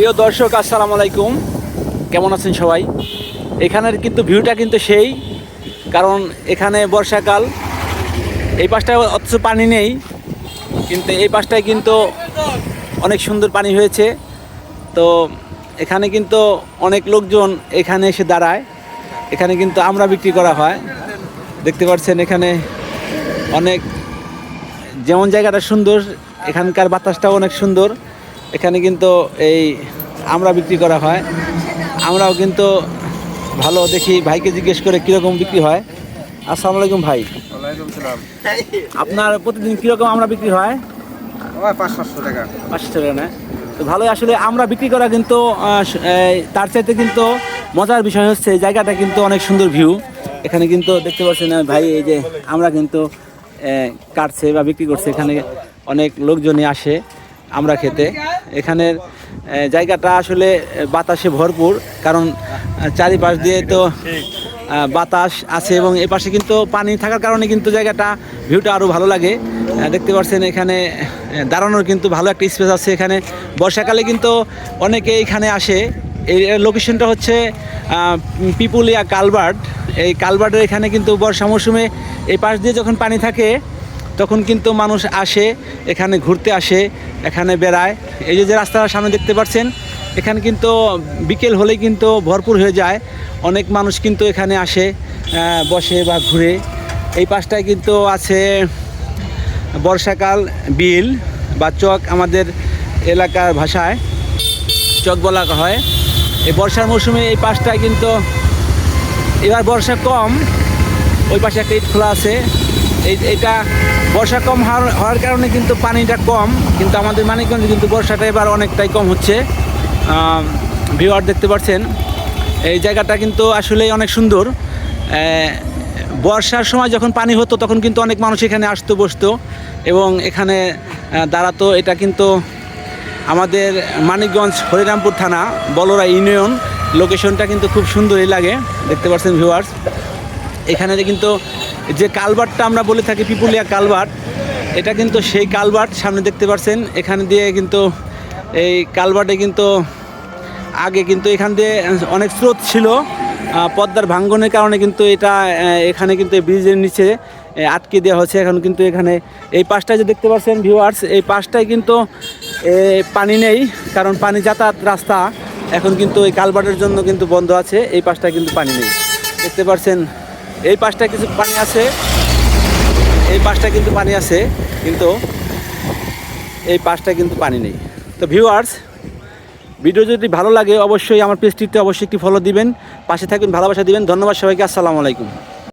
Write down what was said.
প্রিয় দর্শক, আসসালামু আলাইকুম। কেমন আছেন সবাই? এখানের কিন্তু ভিউটা কিন্তু সেই, কারণ এখানে বর্ষাকাল। এই পাশটায় অথচ পানি নেই, কিন্তু এই পাশটায় কিন্তু অনেক সুন্দর পানি হয়েছে। তো এখানে কিন্তু অনেক লোকজন এখানে এসে দাঁড়ায়। এখানে কিন্তু আমরা বিক্রি করা হয়। দেখতে পাচ্ছেন এখানে অনেক, যেমন জায়গাটা সুন্দর, এখানকার বাতাসটাও অনেক সুন্দর। এখানে কিন্তু এই আমরা বিক্রি করা হয়। আমরাও কিন্তু ভালো দেখি ভাইকে জিজ্ঞেস করে কীরকম বিক্রি হয়। আসসালামু আলাইকুম ভাই। আপনার প্রতিদিন কীরকম আমরা বিক্রি হয়? পাঁচ সাতশো টাকা। পাঁচশো টাকা না? তো ভালোই আসলে আমরা বিক্রি করা কিন্তু তার চাইতে কিন্তু মজার বিষয় হচ্ছে এই জায়গাটা কিন্তু অনেক সুন্দর ভিউ এখানে কিন্তু দেখতে পাচ্ছেন ভাই এই যে আমরা কিন্তু কাটছে বা বিক্রি করছে। এখানে অনেক লোকজনই আসে আমরা খেতে। এখানের জায়গাটা আসলে বাতাসে ভরপুর, কারণ চারিপাশ দিয়ে তো বাতাস আছে এবং এ পাশে কিন্তু পানি থাকার কারণে কিন্তু জায়গাটা ভিউটা আরও ভালো লাগে। দেখতে পাচ্ছেন এখানে দাঁড়ানোর কিন্তু ভালো একটা স্পেস আছে এখানে। বর্ষাকালে কিন্তু অনেকে এখানে আসে। এই লোকেশনটা হচ্ছে পিপুলিয়া কালবার্ট। এই কালবার্টের এখানে কিন্তু বর্ষা মৌসুমে এই পাশ দিয়ে যখন পানি থাকে তখন কিন্তু মানুষ আসে, এখানে ঘুরতে আসে, এখানে বেড়ায়। এই যে যে রাস্তার সামনে দেখতে পাচ্ছেন এখানে কিন্তু বিকেল হলেই কিন্তু ভরপুর হয়ে যায়। অনেক মানুষ কিন্তু এখানে আসে বসে বা ঘুরে। এই পাশটায় কিন্তু আছে বর্ষাকাল, বিল বা চক আমাদের এলাকার ভাষায় চক বলা হয়। এই বর্ষার মৌসুমে এই পাশটায় কিন্তু এবার বর্ষা কম, ওই পাশে একটা ইট খোলা আছে। এই এটা বর্ষা কম হওয়ার কারণে কিন্তু পানিটা কম, কিন্তু আমাদের মানিকগঞ্জে কিন্তু বর্ষাটা এবার অনেকটাই কম হচ্ছে। ভিউয়ার দেখতে পাচ্ছেন এই জায়গাটা কিন্তু আসলেই অনেক সুন্দর। বর্ষার সময় যখন পানি হতো, তখন কিন্তু অনেক মানুষ এখানে আসতো, বসতো এবং এখানে দাঁড়াতো। এটা কিন্তু আমাদের মানিকগঞ্জ হরিরামপুর থানা, বলরা ইউনিয়ন। লোকেশনটা কিন্তু খুব সুন্দরই লাগে, দেখতে পাচ্ছেন ভিউয়ার্স এখানে কিন্তু যে কালভার্টটা আমরা বলে থাকি পিপুলিয়া কালভার্ট এটা কিন্তু সেই কালভার্ট সামনে দেখতে পাচ্ছেন এখানে দিয়ে কিন্তু এই কালভার্টে কিন্তু আগে কিন্তু এখান দিয়ে অনেক স্রোত ছিল পদ্মার ভাঙ্গনের কারণে কিন্তু এটা এখানে কিন্তু ব্রিজের নিচে আটকে দেওয়া হচ্ছে এখন কিন্তু এখানে এই পাশটায় যে দেখতে পাচ্ছেন ভিউয়ার্স এই পাশটায় কিন্তু পানি নেই, কারণ পানি যাতায়াত রাস্তা এখন কিন্তু এই কালভার্টের জন্য কিন্তু বন্ধ আছে, এই পাশটায় কিন্তু পানি নেই। দেখতে পাচ্ছেন এই পাশটা কিছু পানি আছে। এই পাশটা কিন্তু পানি আছে, কিন্তু এই পাশটা কিন্তু পানি নেই। তো ভিউয়ার্স ভিডিও যদি ভালো লাগে, অবশ্যই আমার পেজটিতে অবশ্যই একটি ফলো দিবেন, পাশে থাকবেন ভালোবাসা দিবেন। ধন্যবাদ সবাইকে, আসসালামু আলাইকুম।